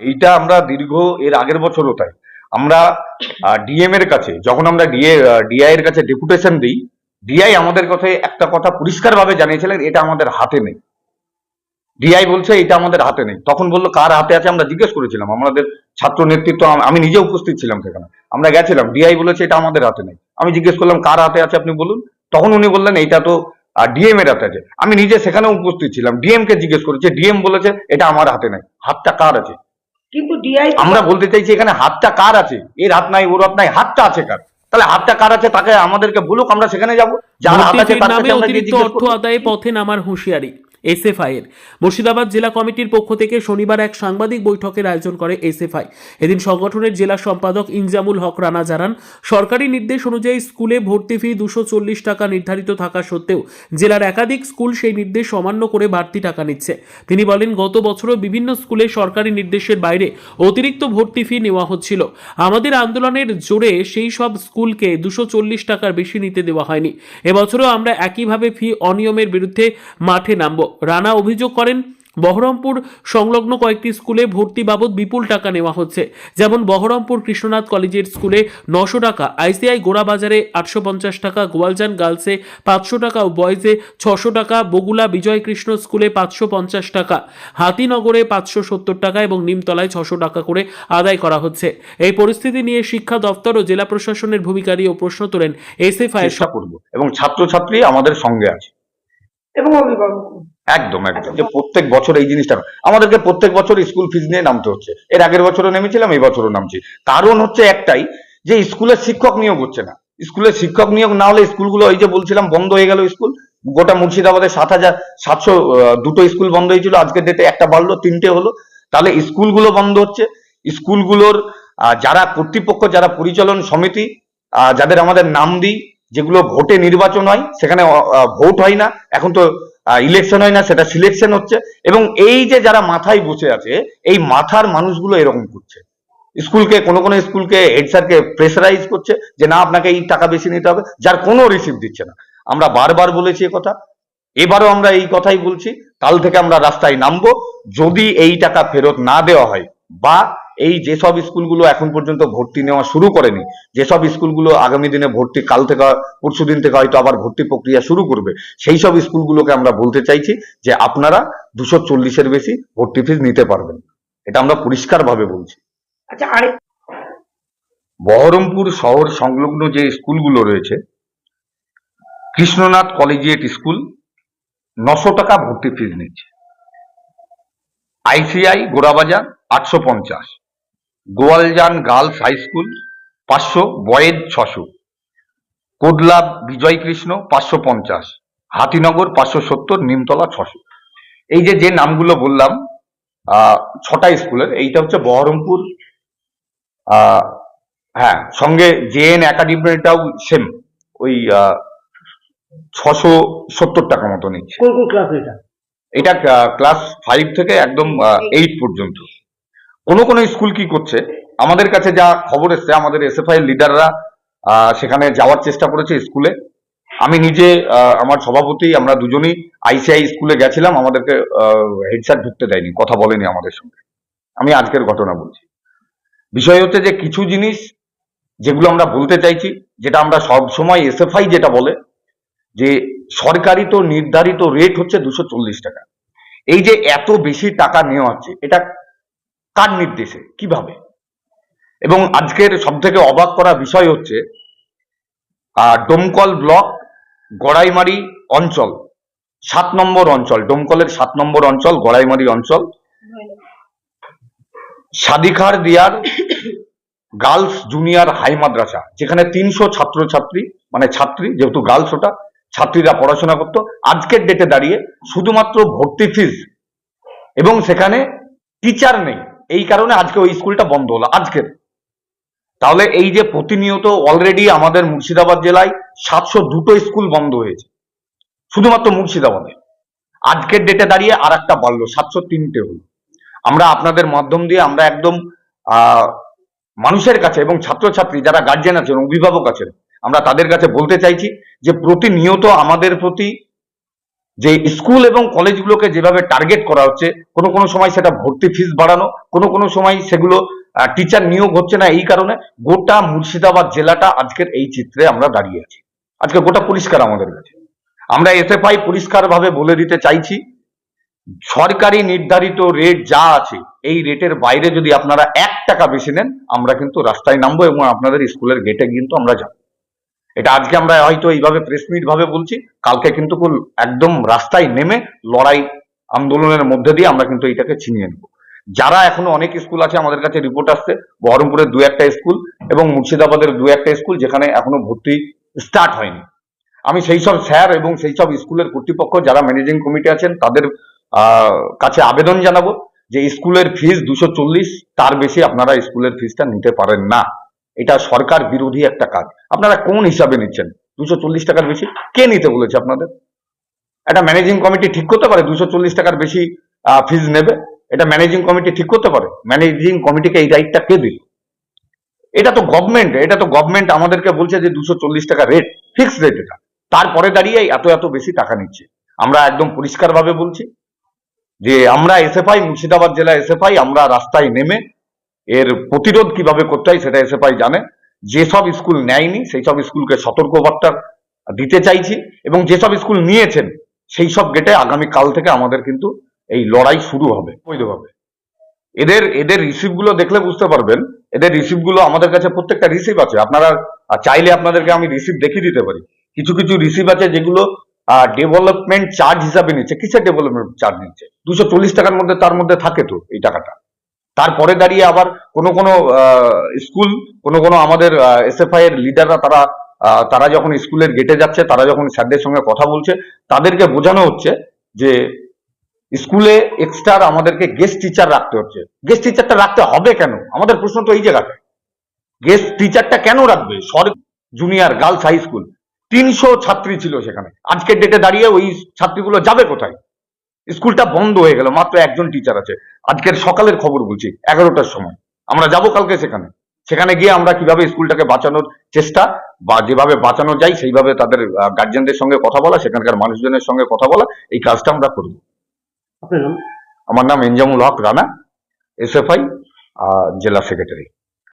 এইটা আমরা দীর্ঘ, এর আগের বছরও তাই। আমরা ডিএম এর কাছে, যখন আমরা ডিএ ডিআই এর কাছে ডেপুটেশন দিই ডিআই আমাদের কাছে একটা কথা পরিষ্কারভাবে জানিয়েছিলেন, এটা আমাদের হাতে নেই। ডিআই বলছে, এটা আমাদের হাতে নেই। তখন বলল, কার হাতে আছে? আমরা জিজ্ঞেস করেছিলাম, আমাদের ছাত্র নেতৃত্ব, আম- নিজে উপস্থিত ছিলাম সেখানে। আমরা গেছিলাম ডিআই বলেছে, এটা আমাদের হাতে নেই। আমি জিজ্ঞেস করলাম, কার হাতে আছে? আপনি বলুন। তখন উনি বললেন, এইটা তো ডিএম এর হাতে আছে। আমি নিজে সেখানে উপস্থিত ছিলাম। ডিএম কে জিজ্ঞেস করেছে ডিএম বলেছে, এটা আমার হাতে নেই। হাতটা কার আছে? কিন্তু ডিআই আমরা বলতে চাইছি এখানে হাতটা কার আছে? এর হাত নাই ওর হাত নাই হাতটা আছে কার? তাহলে হাতটা কার আছে? তাকে আমাদেরকে বলুক আমরা সেখানে যাব। যার হাত আছে তার অর্থ। আদায়ে পথে নামার হুঁশিয়ারি। এসএফআই এর। মুর্শিদাবাদ জেলা কমিটির পক্ষ থেকে শনিবার এক সাংবাদিক বৈঠকের আয়োজন করে এসএফআই। এদিন সংগঠনের জেলা সম্পাদক ইনজামুল হক রানা জানান, সরকারি নির্দেশ অনুযায়ী স্কুলে ভর্তি ফি দুশো টাকা নির্ধারিত থাকা সত্ত্বেও জেলার একাধিক স্কুল সেই নির্দেশ অমান্য করে বাড়তি টাকা নিচ্ছে। তিনি বলেন, গত বছরও বিভিন্ন স্কুলে সরকারি নির্দেশের বাইরে অতিরিক্ত ভর্তি ফি নেওয়া হচ্ছিল। আমাদের আন্দোলনের জোরে সেই সব স্কুলকে দুশো টাকার বেশি নিতে দেওয়া হয়নি। এবছরও আমরা একইভাবে ফি অনিয়মের বিরুদ্ধে মাঠে নামব। রানা অভিযোগ করেন, বহরমপুর সংলগ্ন কয়েকটি স্কুলে ভর্তি বাবদ বিপুল টাকা নেওয়া হচ্ছে। যেমন বহরমপুর কৃষ্ণনাথ কলেজের স্কুলে নশো টাকা, আইসিআই গোড়াবাজারে আটশো পঞ্চাশ টাকা, গোয়ালজান গার্লসে পাঁচশো টাকা ও বয়েজে ছশো টাকা, বগুলা বিজয় কৃষ্ণ স্কুলে পাঁচশো পঞ্চাশ টাকা, হাতিনগরে পাঁচশো সত্তর টাকা এবং নিমতলায় ছশো টাকা করে আদায় করা হচ্ছে। এই পরিস্থিতি নিয়ে শিক্ষা দপ্তর ও জেলা প্রশাসনের ভূমিকা নিয়েও প্রশ্ন তোলেন এসএফআই এর এবং ছাত্রছাত্রী আমাদের সঙ্গে আছে। এবং অভিভাবক একদম একদম। যে প্রত্যেক বছর এই জিনিসটা আমাদেরকে প্রত্যেক বছর স্কুল ফিজ নিয়ে নামতে হচ্ছে। এর আগের বছরও নেমেছিলাম, এই বছরও নামছি। কারণ হচ্ছে একটাই, যে স্কুলের শিক্ষক নিয়োগ হচ্ছে না। স্কুলের শিক্ষক নিয়োগ না হলে স্কুলগুলো ওই যে বলছিলাম, বন্ধ হয়ে গেল স্কুল। গোটা মুর্শিদাবাদে সাত হাজার সাতশো দুটো স্কুল বন্ধ হয়েছিল, আজকের ডেটে একটা বাড়লো, তিনটে হলো। তাহলে স্কুলগুলো বন্ধ হচ্ছে। স্কুলগুলোর যারা কর্তৃপক্ষ, যারা পরিচালন সমিতি যাদের আমাদের নাম দিই যেগুলো ভোটে নির্বাচন হয়, সেখানে ভোট হয় না। এখন তো ইলেকশন হয় না, সেটা সিলেকশন হচ্ছে। এবং এই যে যারা মাথায় বসে আছে, এই মাথার মানুষগুলো এরকম করছে। স্কুলকে, কোনো কোনো স্কুলকে হেড স্যারকে প্রেসারাইজ করছে যে, না, আপনাকে এই টাকা বেশি নিতে হবে। যার কোনো রিসিভ দিচ্ছে না। আমরা বারবার বলেছি কথা। এবারও আমরা এই কথাই বলছি। কাল থেকে আমরা রাস্তায় নামবো। যদি এই টাকা ফেরত না দেওয়া হয় বা এই যেসব স্কুলগুলো এখন পর্যন্ত ভর্তি নেওয়া শুরু করেনি যেসব স্কুলগুলো আগামী দিনে ভর্তি কাল থেকে পরশু দিন থেকে হয়তো আবার ভর্তি প্রক্রিয়া শুরু করবে সেই সব স্কুলগুলোকে আমরা বলতে চাইছি যে আপনারা দুশো চল্লিশের বেশি ভর্তি ফিস নিতে পারবেন। এটা আমরা পরিষ্কার ভাবে বলছি। আচ্ছা আরেক বহরমপুর শহর সংলগ্ন যে স্কুলগুলো রয়েছে কৃষ্ণনাথ কলেজিয়েট স্কুল নশো টাকা ভর্তি ফিস নিচ্ছে। আইসিআই গোড়াবাজার আটশো পঞ্চাশ। গোয়ালজান গার্লস হাই স্কুল পাঁচশো বয়েজ ছশো। কোদলা বিজয় কৃষ্ণ পাঁচশো পঞ্চাশ। হাতিনগর পাঁচশো সত্তর নিমতলা ছশো। এই যে যে নামগুলো বললাম আহ, ছটা স্কুলের এইটা হচ্ছে বহরমপুর আহ, হ্যাঁ সঙ্গে জেএন একাডেমিটাও সেম ওই ছশো সত্তর টাকা মতো নিচ্ছে। এটা? ক্লাস ফাইভ থেকে একদম এইট পর্যন্ত। কোনো কোনো স্কুল কি করছে? আমাদের কাছে যা খবর এসছে, আমাদের এসএফআই লিডাররা সেখানে যাওয়ার চেষ্টা করেছে স্কুলে। আমি নিজে আমার সভাপতি, আমরা দুজনেই আইসিআই স্কুলে গেছিলাম, আমাদেরকে হেড স্যার ঢুকতে দেয়নি, কথা বলেনি আমাদের সঙ্গে। আমি আজকের ঘটনা বলছি। বিষয় হচ্ছে যে কিছু জিনিস যেগুলো আমরা বলতে চাইছি, যেটা আমরা সব সময় এসএফআই যেটা বলে, যে সরকারি তো নির্ধারিত রেট হচ্ছে দুশো টাকা। এই যে এত বেশি টাকা নেওয়া হচ্ছে, এটা কার নির্দেশে, কীভাবে? এবং আজকের সব থেকে অবাক করা বিষয় হচ্ছে ডোমকল ব্লক, গড়াইমারি অঞ্চল, সাত নম্বর অঞ্চল, ডোমকলের সাত নম্বর অঞ্চল, গড়াইমারি অঞ্চল, সাদিখার দিয়ার গার্লস জুনিয়র হাই মাদ্রাসা, যেখানে তিনশো ছাত্রছাত্রী মানে ছাত্রী, যেহেতু গার্লস ওটা, ছাত্রীরা পড়াশোনা করতো, আজকের ডেটে দাঁড়িয়ে শুধুমাত্র ভর্তি ফিস এবং সেখানে টিচার নেই। এই কারণে আজকে ওই স্কুলটা বন্ধ হলো, আজকের। তাহলে এই যে প্রতিনিয়ত অলরেডি আমাদের মুর্শিদাবাদ জেলায় সাতশো দুটো স্কুল বন্ধ হয়েছে, শুধুমাত্র মুর্শিদাবাদে। আজকের ডেটে দাঁড়িয়ে আর একটা বাড়লো, সাতশো তিনটে হলো। আমরা আপনাদের মাধ্যম দিয়ে আমরা একদম মানুষের কাছে এবং ছাত্রছাত্রী যারা গার্জেন আছেন, অভিভাবক আছেন, আমরা তাদের কাছে বলতে চাইছি যে প্রতিনিয়ত আমাদের প্রতি যে স্কুল এবং কলেজগুলোকে যেভাবে টার্গেট করা হচ্ছে, কোনো কোনো সময় সেটা ভর্তি ফিস বাড়ানো, কোনো কোনো সময় সেগুলো টিচার নিয়োগ হচ্ছে না এই কারণে গোটা মুর্শিদাবাদ জেলাটা আজকের এই চিত্রে আমরা দাঁড়িয়ে আছি। আজকে গোটা পরিষ্কার আমাদের কাছে। আমরা এসএফআই পরিষ্কার ভাবে বলে দিতে চাইছি, সরকারি নির্ধারিত রেট যা আছে, এই রেটের বাইরে যদি আপনারা এক টাকা বেশি নেন, আমরা কিন্তু রাস্তায় নামবো এবং আপনাদের স্কুলের গেটে কিন্তু আমরা যাব। এটা আজকে আমরা হয়তো এইভাবে প্রেস মিট ভাবে বলছি, কালকে কিন্তু কোন- একদম রাস্তায় নেমে লড়াই আন্দোলনের মধ্যে দিয়ে আমরা কিন্তু এটাকে ছিনিয়ে নেব। যারা এখনও অনেক স্কুল আছে, আমাদের কাছে রিপোর্ট আসছে, বহরমপুরের দু একটা স্কুল এবং মুর্শিদাবাদের দু একটা স্কুল যেখানে এখনও ভর্তি স্টার্ট হয়নি। আমি সেই সব স্যার এবং সেই সব স্কুলের কর্তৃপক্ষ, যারা ম্যানেজিং কমিটি আছেন, তাদের কাছে আবেদন জানাব যে স্কুলের ফিস দুশো চল্লিশ, তার বেশি আপনারা স্কুলের ফিসটা নিতে পারেন না। এটা সরকার বিরোধী একটা কাজ। আপনারা কোন হিসাবে নিচ্ছেন? দুশো চল্লিশ টাকার বেশি? কে নিতে বলেছে আপনাদের? একটা ম্যানেজিং কমিটি ঠিক করতে পারে? দুশো চল্লিশ টাকার বেশি ফিজ নেবে? এটা ম্যানেজিং কমিটি ঠিক করতে পারে? ম্যানেজিং কমিটিকে এই রাইটটা কে দিল? এটা তো গভর্নমেন্ট এটা তো গভর্নমেন্ট আমাদেরকে বলছে যে দুশো চল্লিশ টাকা রেট ফিক্স রেট এটা। তারপরে দাঁড়িয়ে এত এত বেশি টাকা নিচ্ছে। আমরা একদম পরিষ্কার ভাবে বলছি যে আমরা এসএফআই মুর্শিদাবাদ জেলা এসএফআই আমরা রাস্তায় নেমে এর প্রতিরোধ কীভাবে করতে হয় সেটা এসএফআই জানে। যেসব স্কুল নেয়নি সেই সব স্কুলকে সতর্কবার্তা দিতে চাইছি এবং যেসব স্কুল নিয়েছেন সেই সব গেটে আগামী কাল থেকে আমাদের কিন্তু এই লড়াই শুরু হবে, বৈধভাবে। এদের এদের রিসিভগুলো দেখলে বুঝতে পারবেন, এদের রিসিভগুলো আমাদের কাছে প্রত্যেকটা রিসিভ আছে। আপনারা চাইলে আপনাদেরকে আমি রিসিভ দেখিয়ে দিতে পারি। কিছু কিছু রিসিভ আছে যেগুলো ডেভেলপমেন্ট চার্জ হিসাবে নিচ্ছে। কিসের ডেভেলপমেন্ট চার্জ নিচ্ছে? দুশো চল্লিশ টাকার মধ্যে, তার মধ্যে থাকে তো এই টাকাটা। তারপরে দাঁড়িয়ে আবার কোনো কোনো স্কুল, কোনো কোনো আমাদের এসএফআই এর লিডাররা তারা তারা যখন স্কুলের গেটে যাচ্ছে, তারা যখন স্যারদের সঙ্গে কথা বলছে, তাদেরকে বোঝানো হচ্ছে যে স্কুলে এক্সট্রা আমাদেরকে গেস্ট টিচার রাখতে হচ্ছে। গেস্ট টিচারটা রাখতে হবে কেন? আমাদের প্রশ্ন তো এই জায়গাতে গেস্ট টিচারটা কেন রাখবে? সর জুনিয়র গার্লস হাই স্কুল তিনশো ছাত্রী ছিল সেখানে। আজকের ডেটে দাঁড়িয়ে ওই ছাত্রীগুলো যাবে কোথায়? স্কুলটা বন্ধ হয়ে গেল মাত্র একজন টিচার আছে। আজকের সকালের খবর বলছি এগারোটার সময়। আমরা যাব কালকে সেখানে। সেখানে গিয়ে আমরা কীভাবে স্কুলটাকে বাঁচানোর চেষ্টা বা যেভাবে বাঁচানো যায় সেইভাবে তাদের গার্জেনদের সঙ্গে কথা বলা সেখানকার মানুষজনের সঙ্গে কথা বলা এই কাজটা আমরা করব। আমার নাম এনজামুল হক রানা এস এসএফআই জেলা সেক্রেটারি